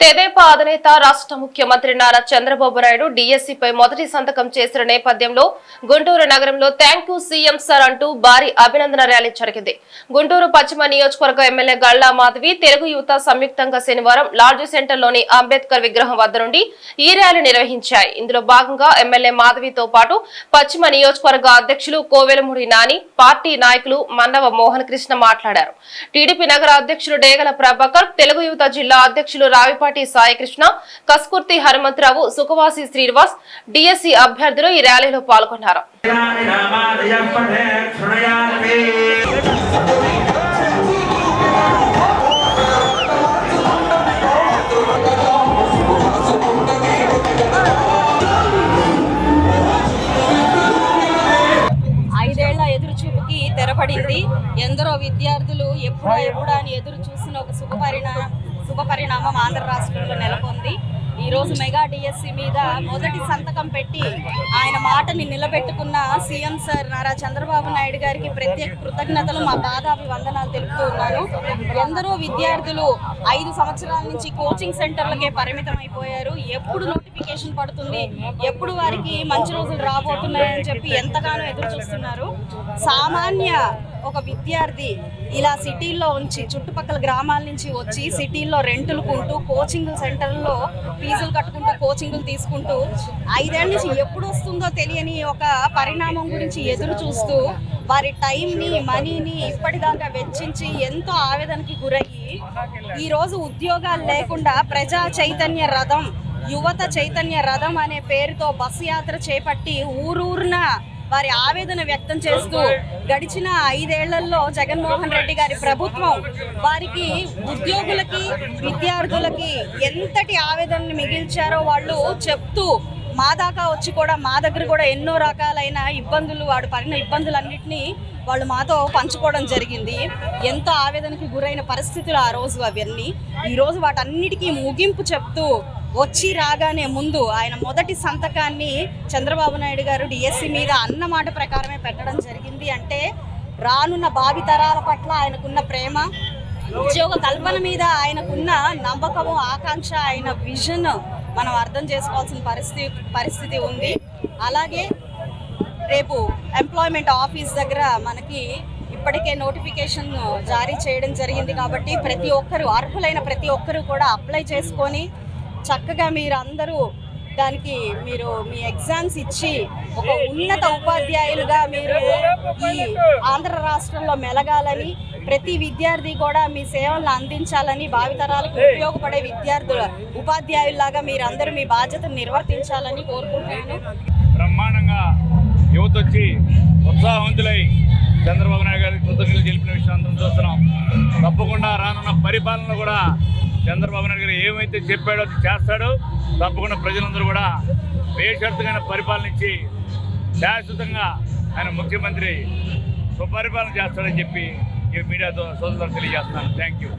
తెదేపా అధినేత రాష్ట్ర ముఖ్యమంత్రి నారా చంద్రబాబు నాయుడు డిఎస్సిపై మొదటి సంతకం చేసిన నేపథ్యంలో గుంటూరు నగరంలో థ్యాంక్ యూ సీఎం సార్ అంటూ భారీ అభినందన ర్యాలీ జరిగింది. గుంటూరు పశ్చిమ నియోజకవర్గ ఎమ్మెల్యే గల్లా మాధవి తెలుగు యువత సంయుక్తంగా శనివారం లార్జ్ సెంటర్లోని అంబేద్కర్ విగ్రహం వద్ద నుండి ఈ ర్యాలీ నిర్వహించాయి. ఇందులో భాగంగా ఎమ్మెల్యే మాధవితో పాటు పశ్చిమ నియోజకవర్గ అధ్యక్షులు కోవెలమూడి నాని పార్టీ నాయకులు మన్నవ మోహన్ కృష్ణ మాట్లాడారు. టీడీపీ నగర అధ్యక్షులు డేగల ప్రభాకర్ తెలుగు యువత జిల్లా అధ్యక్షులు రావిపాటి సాయికృష్ణ కస్కుర్తి హనుమంతరావు సుఖవాసి శ్రీనివాస్ డిఎస్సి అభ్యర్థులు ఈ ర్యాలీలో పాల్గొన్నారు. ఐదేళ్ళ తెరపడింది. ఎందరో విద్యార్థులు ఎప్పుడో ఎప్పుడా అని ఎదురు చూసిన ఒక శుభపరిణామం శుభ పరిణామం ఆంధ్ర రాష్ట్రంలో నెలకొంది. ఈ రోజు మెగా డిఎస్సి మీద మొదటి సంతకం పెట్టి ఆయన మాటని నిలబెట్టుకున్న సీఎం సార్ నారా చంద్రబాబు నాయుడు గారికి ప్రత్యేక కృతజ్ఞతలు మా పాదాభివందనాలు తెలుపుతూ ఉన్నాను. ఎందరో విద్యార్థులు ఐదు సంవత్సరాల నుంచి కోచింగ్ సెంటర్లకే పరిమితం అయిపోయారు ఎప్పుడు నోటిఫికేషన్ పడుతుంది? ఎప్పుడు వారికి మంచి రోజులు రాబోతున్నాయని చెప్పి ఎంతగానో ఎదురు చూస్తున్నారు సామాన్య ఒక విద్యార్థి ఇలా సిటీల్లో ఉంచి చుట్టుపక్కల గ్రామాల నుంచి వచ్చి సిటీల్లో రెంటులు కొంటూ కోచింగ్ సెంటర్లో ఫీజులు కట్టుకుంటూ కోచింగ్లు తీసుకుంటూ ఐదేళ్ళ నుంచి ఎప్పుడు వస్తుందో తెలియని ఒక పరిణామం గురించి ఎదురు చూస్తూ వారి టైంని మనీని ఇప్పటిదాకా వెచ్చించి ఎంతో ఆవేదనకి గురయ్యి ఈరోజు ఉద్యోగాలు లేకుండా ప్రజా చైతన్య రథం యువత చైతన్య రథం అనే పేరుతో బస్సు యాత్ర చేపట్టి ఊరూరున వారి ఆవేదన వ్యక్తం చేస్తూ గడిచిన ఐదేళ్ళలో జగన్మోహన్ రెడ్డి గారి ప్రభుత్వం వారికి ఉద్యోగులకి విద్యార్థులకి ఎంతటి ఆవేదనని మిగిల్చారో వాళ్ళు చెప్తూ మా దాకా వచ్చి కూడా మా దగ్గర కూడా ఎన్నో రకాలైన ఇబ్బందులు వాడు పడిన ఇబ్బందులన్నింటినీ వాళ్ళు మాతో పంచుకోవడం జరిగింది. ఎంతో ఆవేదనకి గురైన పరిస్థితులు ఆ రోజు అవన్నీ. ఈరోజు వాటన్నిటికీ ముగింపు చెప్తూ వచ్చి రాగానే ముందు ఆయన మొదటి సంతకాన్ని చంద్రబాబు నాయుడు గారు డిఎస్సి మీద అన్నమాట ప్రకారమే పెట్టడం జరిగింది. అంటే రానున్న భావితరాల పట్ల ఆయనకున్న ప్రేమ ఉద్యోగ కల్పన మీద ఆయనకున్న నమ్మకము ఆకాంక్ష ఆయన విజన్ మనం అర్థం చేసుకోవాల్సిన పరిస్థితి పరిస్థితి ఉంది. అలాగే రేపు ఎంప్లాయ్మెంట్ ఆఫీస్ దగ్గర మనకి ఇప్పటికే నోటిఫికేషన్ జారీ చేయడం జరిగింది కాబట్టి ప్రతి ఒక్కరు అర్హులైన ప్రతి ఒక్కరు కూడా అప్లై చేసుకొని చక్కగా మీరు అందరూ దానికి మీరు మీ ఎగ్జామ్స్ ఇచ్చి ఒక ఉన్నత ఉపాధ్యాయులుగా మీరు ఈ ఆంధ్ర రాష్ట్రంలో మెలగాలని ప్రతి విద్యార్థి కూడా మీ సేవలను అందించాలని భావితరాలకు ఉపయోగపడే విద్యార్థుల ఉపాధ్యాయుల్లాగా మీరందరూ మీ బాధ్యతను నిర్వర్తించాలని కోరుకుంటున్నాను. బ్రహ్మాండంగా యువత వచ్చి ఉత్సాహవంతులై చంద్రబాబు నాయుడు గారికి కృతజ్ఞతలు తెలిపిన విషయం అందరం చూస్తున్నాం. తప్పకుండా రానున్న పరిపాలన కూడా చంద్రబాబు నాయుడు గారు ఏమైతే చెప్పాడో అది చేస్తాడో తప్పకుండా ప్రజలందరూ కూడా బేషరతుగా పరిపాలనించి శాశ్వతంగా ఆయన ముఖ్యమంత్రి సుపరిపాలన చేస్తాడని చెప్పి ఈ మీడియాతో సోదరులు తెలియజేస్తున్నాను. Thank you